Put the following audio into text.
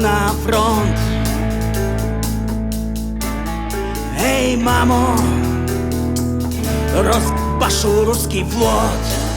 на фронт. Ей, мамо, розпашу руський флот.